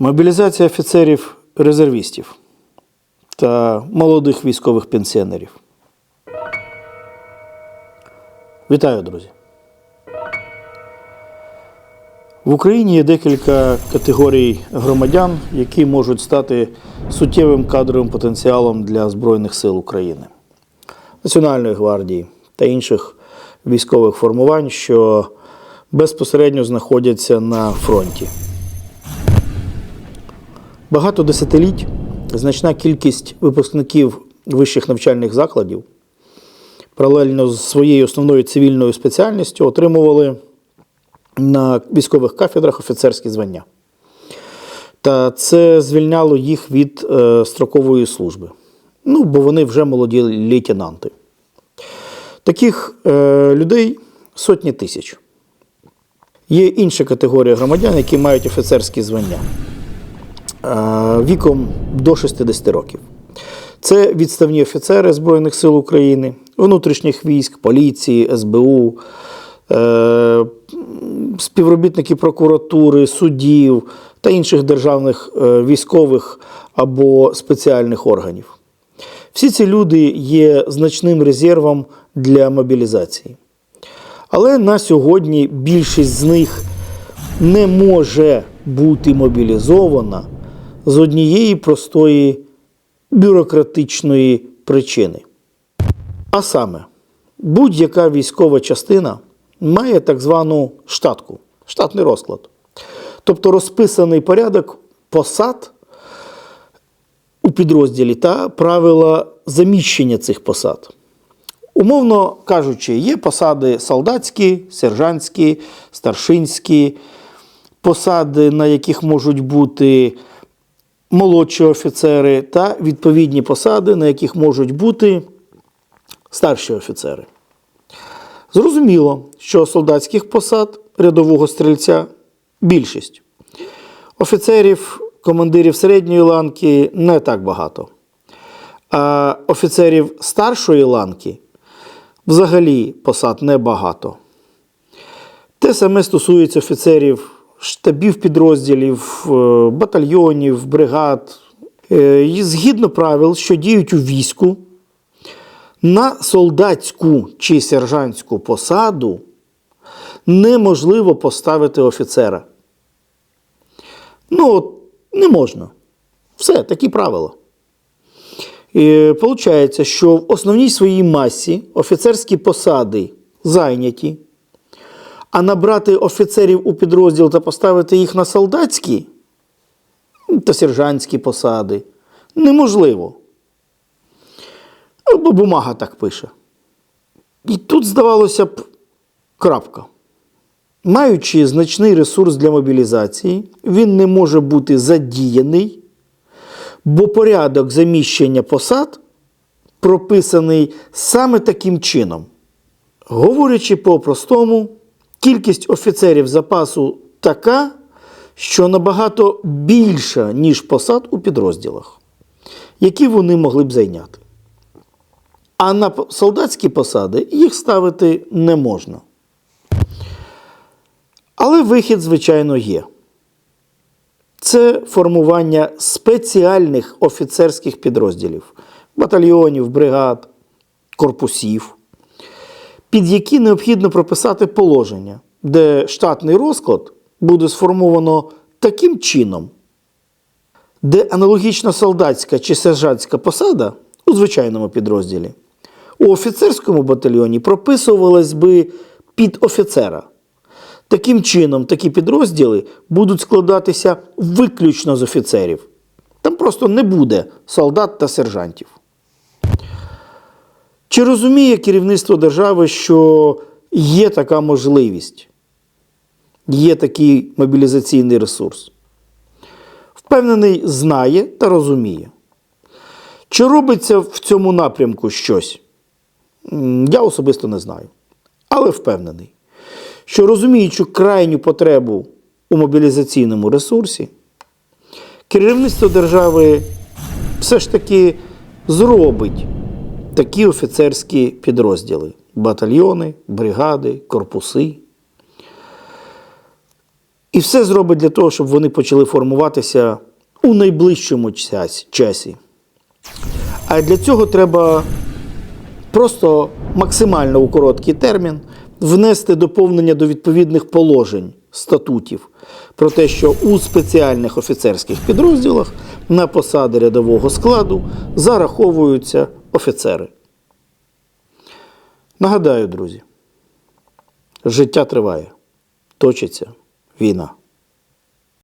Мобілізація офіцерів резервістів та молодих військових пенсіонерів. Вітаю, друзі! В Україні є декілька категорій громадян, які можуть стати суттєвим кадровим потенціалом для Збройних сил України, Національної гвардії та інших військових формувань, що безпосередньо знаходяться на фронті. Багато десятиліть значна кількість випускників вищих навчальних закладів паралельно з своєю основною цивільною спеціальністю отримували на військових кафедрах офіцерські звання. Та це звільняло їх від е, строкової служби. Ну, бо вони вже молоді лейтенанти. Таких е, людей сотні тисяч. Є інша категорія громадян, які мають офіцерські звання віком до 60 років. Це відставні офіцери Збройних сил України, внутрішніх військ, поліції, СБУ, е, співробітники прокуратури, судів та інших державних е, військових або спеціальних органів. Всі ці люди є значним резервом для мобілізації. Але на сьогодні більшість з них не може бути мобілізована з однієї простої бюрократичної причини. А саме, будь-яка військова частина має так звану штатку, штатний розклад. Тобто розписаний порядок посад у підрозділі та правила заміщення цих посад. Умовно кажучи, є посади солдатські, сержантські, старшинські, посади, на яких можуть бути молодші офіцери, та відповідні посади, на яких можуть бути старші офіцери. Зрозуміло, що солдатських посад рядового стрільця більшість. Офіцерів, командирів середньої ланки не так багато. А офіцерів старшої ланки взагалі посад небагато. Те саме стосується офіцерів штабів підрозділів, е, батальйонів, бригад. Е, і Згідно правил, що діють у війську, на солдатську чи сержантську посаду неможливо поставити офіцера. Ну, от, не можна. Все, такі правила. І Получається, що в основній своїй масі офіцерські посади зайняті, а набрати офіцерів у підрозділ та поставити їх на солдатські та сержантські посади неможливо. Бо бумага так пише. І тут, здавалося б, крапка. Маючи значний ресурс для мобілізації, він не може бути задіяний, бо порядок заміщення посад прописаний саме таким чином. Говорячи по-простому, кількість офіцерів запасу така, що набагато більша, ніж посад у підрозділах, які вони могли б зайняти. А на солдатські посади їх ставити не можна. Але вихід, звичайно, є. Це формування спеціальних офіцерських підрозділів, батальйонів, бригад, корпусів, під які необхідно прописати положення, де штатний розклад буде сформовано таким чином, де аналогічна солдатська чи сержантська посада у звичайному підрозділі у офіцерському батальйоні прописувалась би під офіцера. Таким чином, такі підрозділи будуть складатися виключно з офіцерів. Там просто не буде солдат та сержантів. Чи розуміє керівництво держави, що є така можливість, є такий мобілізаційний ресурс? Впевнений, знає та розуміє. Чи робиться в цьому напрямку щось? Я особисто не знаю. Але впевнений, що розуміючи крайню потребу у мобілізаційному ресурсі, керівництво держави все ж таки зробить такі офіцерські підрозділи: батальйони, бригади, корпуси. І все зробить для того, щоб вони почали формуватися у найближчому часі. А для цього треба просто максимально у короткий термін внести доповнення до відповідних положень статутів про те, що у спеціальних офіцерських підрозділах на посади рядового складу зараховуються офіцери. Нагадаю, друзі, життя триває, точиться війна.